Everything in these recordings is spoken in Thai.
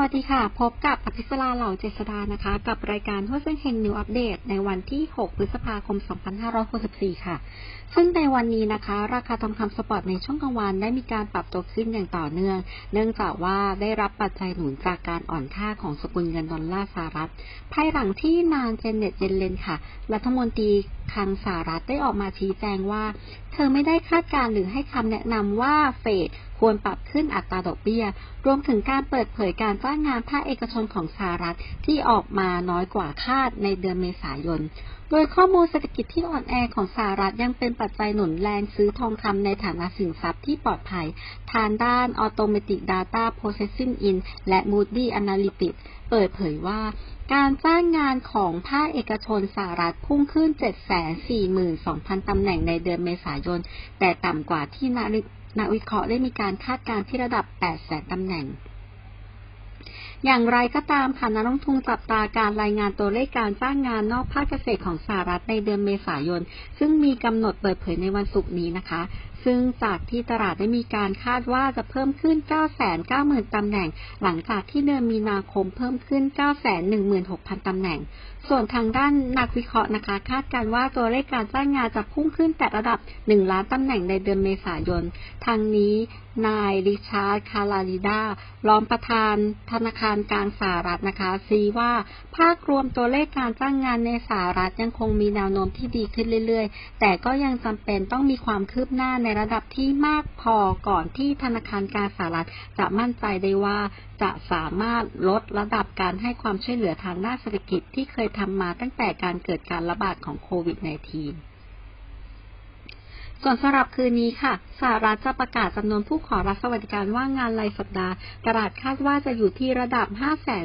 วัสดีค่ะ พบกับอภิสราเหล่าเจษดานะคะ กับรายการหัวเส้นเฮงนิวอัปเดตในวันที่ 6 พฤษภาคม 2564 ค่ะ ซึ่งในวันนี้นะคะ ราคาทองคำสปอร์ตในช่วงกลางวันได้มีการปรับตัวขึ้นอย่างต่อเนื่อง เนื่องจากว่าได้รับปัจจัยหนุนจากการอ่อนค่าของสกุลเงินดอลลาร์สหรัฐ ภายหลังที่นางเจนเน็ตเยนเลนค่ะ รัฐมนตรีคลังสหรัฐได้ออกมาชี้แจงว่า เธอไม่ได้คาดการหรือให้คำแนะนำว่าเฟดควรปรับขึ้นอัตราดอกเบี้ย รวมถึงการเปิดเผยการจ้างงานภาคเอกชนของสหรัฐที่ออกมาน้อยกว่าคาดในเดือนเมษายน ดยข้อมูลเศรษฐกิจที่อ่อนแอของสหรัฐยังเป็นปัจจัยหนุนแรงซื้อทองคำในฐานะสินทรัพย์ที่ปลอดภัย ทางด้าน Automatic Data Processing In และ Moody Analytics เปิดเผยว่าการจ้างงานของภาคเอกชนสหรัฐพุ่งขึ้น 742,000 ตำแหน่งในเดือนเมษายน แต่ต่ำกว่าที่นักวิเคราะห์ได้มีการคาดการณ์ที่ระดับ8แสนตำแหน่ง อย่างไรก็ตามค่ะนักลงทุนจับตาการรายงานตัวเลขการจ้างงานนอกภาคเกษตรของสหรัฐในเดือนเมษายน ซึ่งมีกำหนดเปิดเผยในวันศุกร์นี้นะคะ ซึ่งจากที่ตลาดได้มีการคาดว่าจะเพิ่มขึ้น 990,000 ตำแหน่ง หลังจากที่เดือนมีนาคมเพิ่มขึ้น 916,000 ตำแหน่ง ส่วนทางด้านนักวิเคราะห์นะคะ คาดการว่าตัวเลขการจ้างงานจะพุ่งขึ้นแต่ระดับ 1 ล้านตำแหน่งในเดือนเมษายน ทางนี้นายริชาร์ดคาราลิดารองประธานธนาคารกลางสหรัฐนะคะซีว่า ภาพรวมตัวเลขการจ้างงานในสหรัฐยังคงมีแนวโน้มที่ดีขึ้นเรื่อยๆ แต่ก็ยังจำเป็นต้องมีความคืบหน้าในระดับที่มากพอก่อนที่ธนาคารกลางสหรัฐจะมั่นใจได้ว่าจะสามารถลดระดับการให้ความช่วยเหลือทางด้านเศรษฐกิจที่เคยทำมาตั้งแต่การเกิดการระบาดของโควิด -19 ส่วนสำหรับคืนนี้ค่ะสหรัฐจะประกาศจำนวนผู้ขอรับสวัสดิการว่างงานรายสัปดาห์ ตลาดคาดว่าจะอยู่ที่ระดับ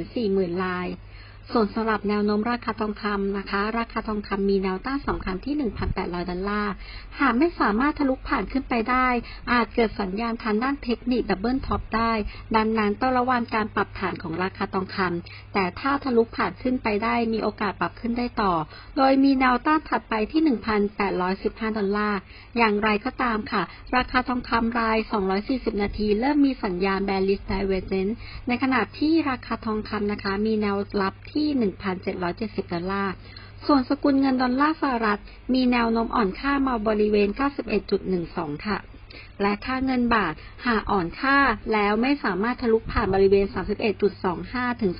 540,000 ราย ส่วนสำหรับแนวโน้มราคาทองคำนะคะ ราคาทองคำมีแนวต้านสำคัญที่ 1,800 ดอลลาร์ หากไม่สามารถทะลุผ่านขึ้นไปได้ อาจเกิดสัญญาณทางด้านเทคนิคดับเบิลท็อปได้ ดังนั้นต้องระวังการปรับฐานของราคาทองคำแต่ถ้าทะลุผ่านขึ้นไปได้มีโอกาสปรับขึ้นได้ต่อ โดยมีแนวต้านถัดไปที่ 1,815 ดอลลาร์ อย่างไรก็ตามค่ะ ราคาทองคำราย 240 นาที เริ่มมีสัญญาณ bearish divergence ในขณะที่ราคาทองคำนะคะ มีแนวรับที่ที่ 1,770 ดอลลาร์ ส่วนสกุลเงินดอลลาร์สหรัฐ มีแนวโน้มอ่อนค่ามาบริเวณ 91.12 ค่ะ และค่าเงินบาทหากอ่อนค่าแล้วไม่สามารถทะลุผ่านบริเวณ 31.25 ถึง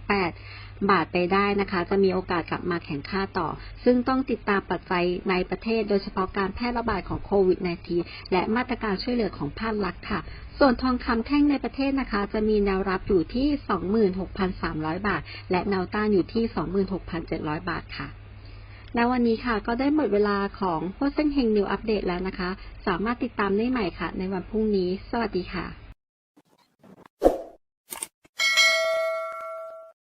31.28 บาทไปได้นะคะ จะมีโอกาสกลับมาแข่งค่าต่อ ซึ่งต้องติดตามปัจจัยในประเทศ โดยเฉพาะการแพร่ระบาดของโควิด -19 และมาตรการช่วยเหลือของภาครัฐค่ะ ส่วนทองคำแท่งในประเทศนะคะ จะมีแนวรับอยู่ที่ 26,300 บาท และแนวต้านอยู่ที่ 26,700 บาทค่ะ ณวันนี้ค่ะ ก็ได้หมดเวลาของโฮเซนเฮงนิวอัปเดตแล้วนะคะ สามารถติดตามได้ใหม่ค่ะ ในวันพรุ่งนี้ สวัสดีค่ะ